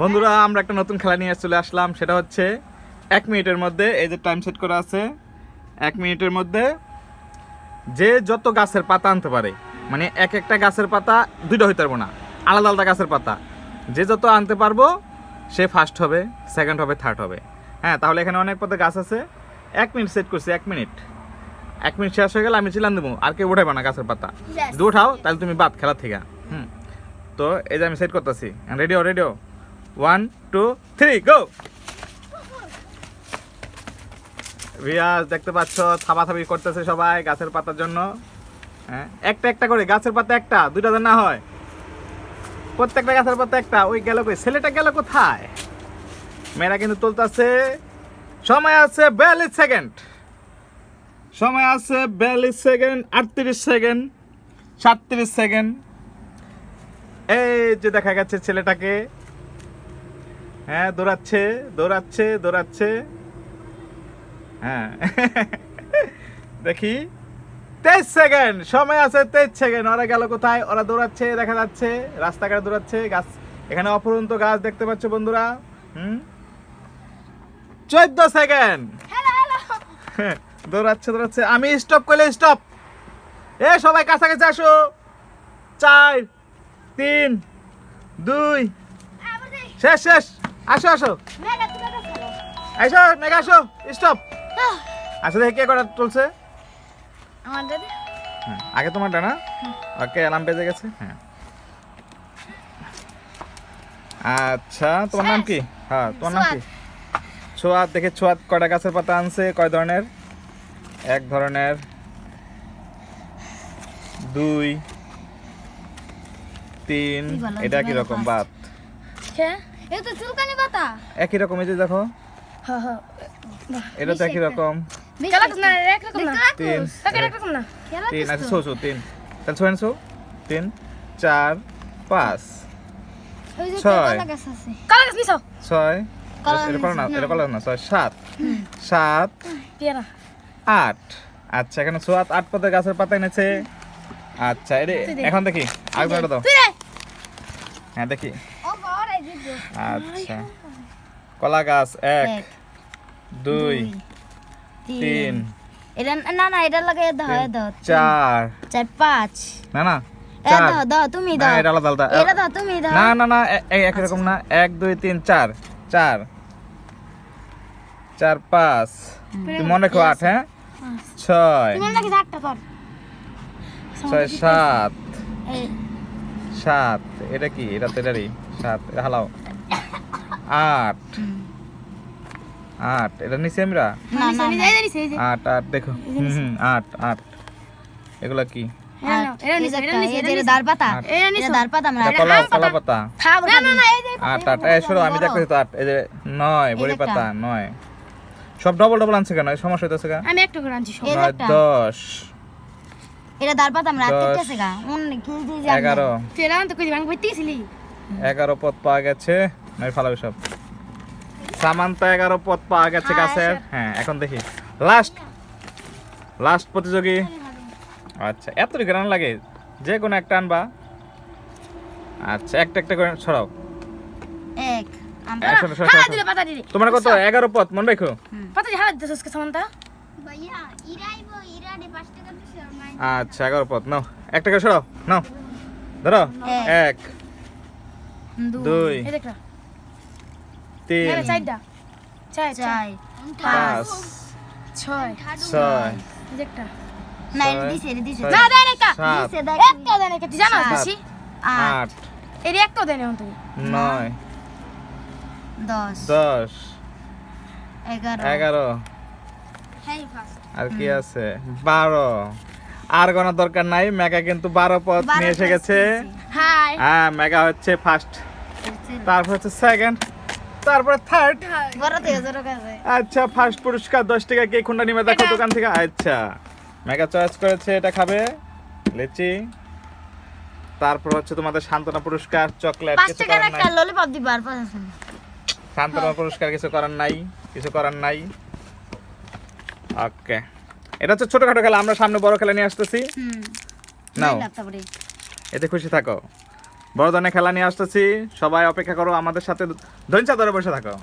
বন্ধুরা আমরা একটা নতুন খেলা নিয়ে চলে আসলাম। সেটা হচ্ছে এক মিনিটের মধ্যে এই যে টাইম সেট করা আছে এক মিনিটের মধ্যে যে যত গাছের পাতা আনতে পারে মানে এক একটা গাছের পাতা দুইটা হইতে পারব না আলাদা আলাদা গাছের পাতা যে যত আনতে পারব সে ফার্স্ট হবে সেকেন্ড হবে থার্ড হবে। হ্যাঁ তাহলে এখানে অনেক পথে গাছ আছে। এক মিনিট সেট করছি এক মিনিট। এক মিনিট শেষ হয়ে গেলে আমি চিলান দেবো আর কেউ উঠাইবা না গাছের পাতা. যদি উঠাও তাহলে তুমি বাদ খেলা থেকে। হুম তো এই যে আমি সেট করতেছি। Radio radio one two three go Riyaz দেখতে পাচ্ছ থাবাথাবি করতেছে সবাই গাছের পাতার জন্য। হ্যাঁ একটা একটা করে, গাছের পাতা একটা, দুইটা না হয়। প্রত্যেকটা গাছের পাতা একটা, ওই গেল কই? ছেলেটা গেল কোথায়? মেয়েরা কিন্তু তুলতেছে। সময় আছে বিয়াল্লিশ সেকেন্ড। সময় আছে বিয়াল্লিশ সেকেন্ড, আটত্রিশ সেকেন্ড, সাতত্রিশ সেকেন্ড। এই যে দেখা গেছে ছেলেটাকে। হ্যাঁ দৌড়াচ্ছে দৌড়াচ্ছে দৌড়াচ্ছে। হ্যাঁ। দেখি। তেইশ সেকেন্ড সময় আছে তেইশ সেকেন্ড। ওরা গেল কোথায়? ওরা দৌড়াচ্ছে দেখা যাচ্ছে। রাস্তাঘাটে দৌড়াচ্ছে গাছ এখানে অপরন্ত গাছ দেখতে পাচ্ছ বন্ধুরা। হুম? চোদ্দ সেকেন্ড। দৌড়াচ্ছে দৌড়াচ্ছে। আমি স্টপ করলে স্টপ এ সবাই কাছাকাছি আসো। চার তিন দুই। শেষ শেষ। আসো আসো। আসো মেঘা আসো স্টপ। আচ্ছা দেখি কে কটা চলছে আমার দাদি? হ্যাঁ, আগে তোমার ডানা ওকে অ্যালার্ম বেজে গেছে? হ্যাঁ। আচ্ছা তোমার নাম কি? হ্যাঁ তোমার নাম কি? ছোয়াত দেখে ছোয়াত কয়টা গাছের পাতা আনছে কয় ধরনের? এক ধরনের। দুই তিন এটা কি রকম বাত। কে? তো চুলকানি পাতা। একই রকম এই যে দেখো। হ্যাঁ হ্যাঁ। এটা তো একই রকম। খেলা তো না এক রকম না। তিন এক রকম না? তিন আচ্ছা তিন। তাহলে তিন চার পাঁচ ছয়। আছে। কলা না ছয় সাত। সাত আট। আচ্ছা এখানে আট পাতা গাছের পাতা এনেছে। আচ্ছা। এখন দেখি এটা দাও। হ্যাঁ দেখি। আচ্ছা। কলা গাছ এক দুই তিন। এটা না না এটা লাগাই দাও দাও চার। চার পাঁচ। না না দাও দাও তুমি দাও। এটা আলাদা আলাদা। এটা দাও তুমি দাও। না না না এ- রকম না। এক দুই তিন চার। চার। চার পাঁচ। তুমি মনে রাখো আট হ্যাঁ? ছয়। আটটা কর ছয় সাত। সাত। এটা কি? এটা তো এটারই। সাত এটা হালাও। আট। আট এটা নিচে আমরা? আট আট দেখো। আট আট। এগুলা কি? সব ডবল ডবল আনছে কেন? সমস্যা হইতেছে আমি একটু করে আনছি সব। নয় একটা। দশ। এটা আমরা আটকে গা। অনেক কি তো কই ভাঙ এগারো পথ পাওয়া গেছে। নয় ফালাবে সব। সামান্তা এগারো পথ পাওয়া গেছে গাছের। হ্যাঁ এখন দেখি। লাস্ট লাস্ট প্রতিযোগী। আচ্ছা এত গ্রান লাগে। যে কোনো একটা আনবা। আচ্ছা একটা একটা করে ছড়াও তোমার কত? এগারো পথ মনে রেখো। আচ্ছা এগারো পথ নাও। একটা করে সরাও নাও। ধরো। এক। দুই। তিন। পাঁচ। ছয়। ছয়। আট। এর দেয় না নয়। দশ। দশ। এগারো। এগারো। আর কি আছে? বারো। আর কোনো দরকার নাই। মেগা কিন্তু বারো পথ নিয়ে এসে গেছে। হাই হ্যাঁ মেগা হচ্ছে ফার্স্ট তারপর হচ্ছে সেকেন্ড তারপরে থার্ড আচ্ছা ফার্স্ট পুরস্কার দশ টাকা কে খুন্ডা নিবে? দেখো দোকান থেকে। আচ্ছা মেগা চয়েস করেছে এটা খাবে। লিচি। তারপর হচ্ছে তোমাদের সান্ত্বনা পুরস্কার চকলেট কিছু করার নাই। ললিপপ দিবা আর সান্ত্বনা পুরস্কার কিছু করার নাই কিছু করার নাই। ওকে এটা হচ্ছে ছোটখাটো খেলা আমরা সামনে বড় খেলা নিয়ে আসতেছি। নাও। তারপরে এতে খুশি থাকো। বড় ধরনের খেলা নিয়ে আসতেছি। সবাই অপেক্ষা করো, আমাদের সাথে ধৈর্য ধরে বসে থাকো।